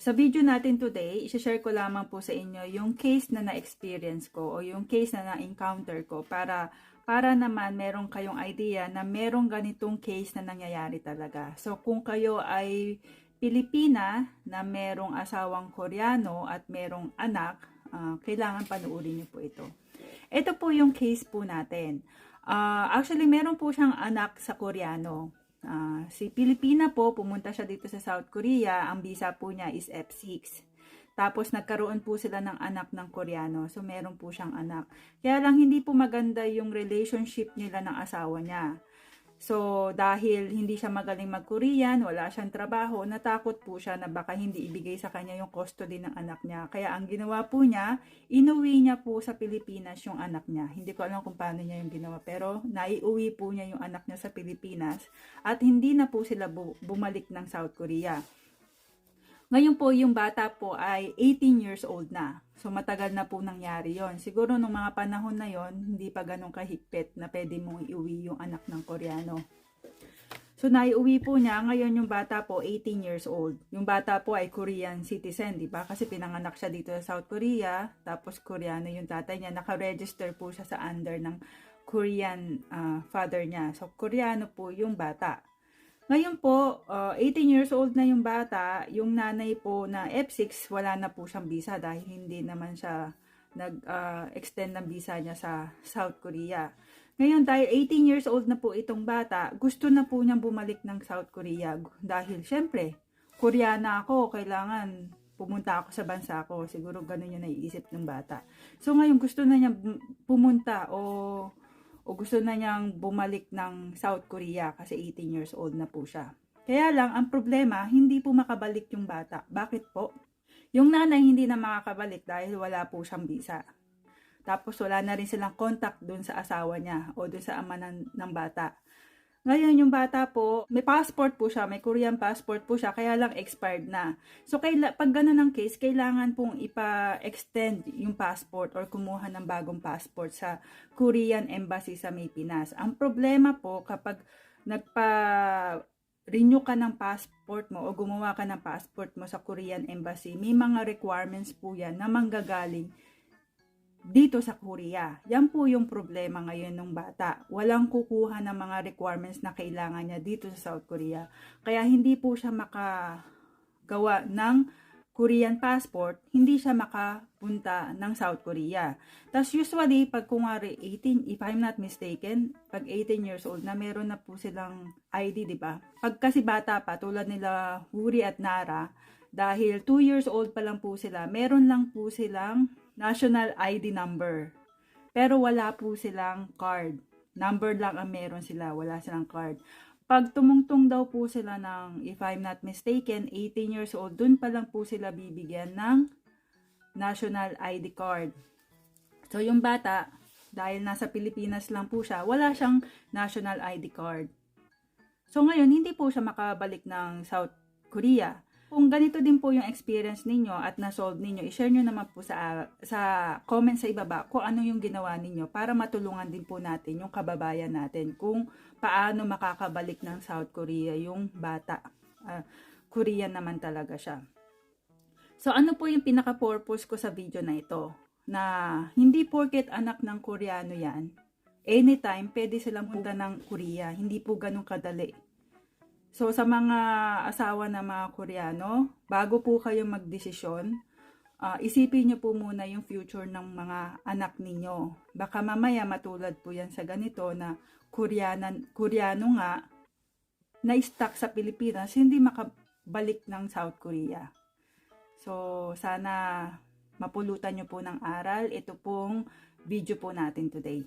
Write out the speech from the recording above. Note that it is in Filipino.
Sa video natin today, isi-share ko lamang po sa inyo yung case na na-experience ko o yung case na na-encounter ko para para naman meron kayong idea na merong ganitong case na nangyayari talaga. So kung kayo ay Pilipina na merong asawang Koreano at merong anak, ah, kailangan panuorin niyo po ito. Ito po yung case po natin. Ah, actually, meron po siyang anak sa Koreano. Ah, si Pilipina po, pumunta siya dito sa South Korea. Ang visa po niya is F6. Tapos nagkaroon po sila ng anak ng Koreano. So meron po siyang anak. Kaya lang hindi po maganda yung relationship nila ng asawa niya. So dahil hindi siya magaling mag-Korean, wala siyang trabaho, natakot po siya na baka hindi ibigay sa kanya yung custody ng anak niya. Kaya ang ginawa po niya, inuwi niya po sa Pilipinas yung anak niya. Hindi ko alam kung paano niya yung ginawa, pero naiuwi po niya yung anak niya sa Pilipinas at hindi na po sila bu- bumalik ng South Korea. Ngayon po, yung bata po ay 18 years old na. So, matagal na po nangyari yon. Siguro nung mga panahon na yon hindi pa ganun kahigpit na pwede mong iuwi yung anak ng Koreano. So, naiuwi po niya. Ngayon, yung bata po, 18 years old. Yung bata po ay Korean citizen, di ba? Kasi pinanganak siya dito sa South Korea. Tapos, Koreano yung tatay niya. Naka-register po siya sa under ng Korean ah, father niya. So, Koreano po yung bata. Ngayon po, uh, 18 years old na yung bata, yung nanay po na F6, wala na po siyang visa dahil hindi naman siya nag-extend ng visa niya sa South Korea. Ngayon, dahil 18 years old na po itong bata, gusto na po niyang bumalik ng South Korea. Dahil, syempre, Koreana ako, kailangan pumunta ako sa bansa ko. Siguro ganun yung naiisip ng bata. So, ngayon, gusto na niya pumunta o o gusto na niyang bumalik ng South Korea kasi 18 years old na po siya. Kaya lang, ang problema, hindi po makabalik yung bata. Bakit po? Yung nanay hindi na makakabalik dahil wala po siyang visa. Tapos wala na rin silang contact dun sa asawa niya o dun sa ama ng, ng bata. Ngayon, yung bata po, may passport po siya, may Korean passport po siya, kaya lang expired na. So, kaila, pag gano'n ang case, kailangan pong ipa-extend yung passport or kumuha ng bagong passport sa Korean Embassy sa May Pinas. Ang problema po, kapag nagpa renew ka ng passport mo o gumawa ka ng passport mo sa Korean Embassy, may mga requirements po yan na manggagaling dito sa Korea. Yan po yung problema ngayon ng bata. Walang kukuha ng mga requirements na kailangan niya dito sa South Korea. Kaya hindi po siya makagawa ng Korean passport, hindi siya makapunta ng South Korea. Tapos usually, pag kumari 18, if I'm not mistaken, pag 18 years old na meron na po silang ID, di ba? Pag kasi bata pa, tulad nila Huri at Nara, dahil 2 years old pa lang po sila, meron lang po silang national ID number. Pero wala po silang card. Number lang ang meron sila, wala silang card. Pag tumungtong daw po sila ng, if I'm not mistaken, 18 years old, dun pa lang po sila bibigyan ng national ID card. So yung bata, dahil nasa Pilipinas lang po siya, wala siyang national ID card. So ngayon, hindi po siya makabalik ng South Korea. Kung ganito din po yung experience ninyo at na-solve ninyo, i-share nyo naman po sa, sa comment sa ibaba kung ano yung ginawa ninyo para matulungan din po natin yung kababayan natin kung paano makakabalik ng South Korea yung bata. Uh, Korean naman talaga siya. So ano po yung pinaka-purpose ko sa video na ito? Na hindi porket anak ng Koreano yan, anytime pwede silang punta ng Korea. Hindi po ganun kadali. So, sa mga asawa ng mga Koreano, bago po kayo magdesisyon, uh, isipin nyo po muna yung future ng mga anak ninyo. Baka mamaya matulad po yan sa ganito na Koreanan, Koreano nga, na-stuck sa Pilipinas, hindi makabalik ng South Korea. So, sana mapulutan nyo po ng aral. Ito pong video po natin today.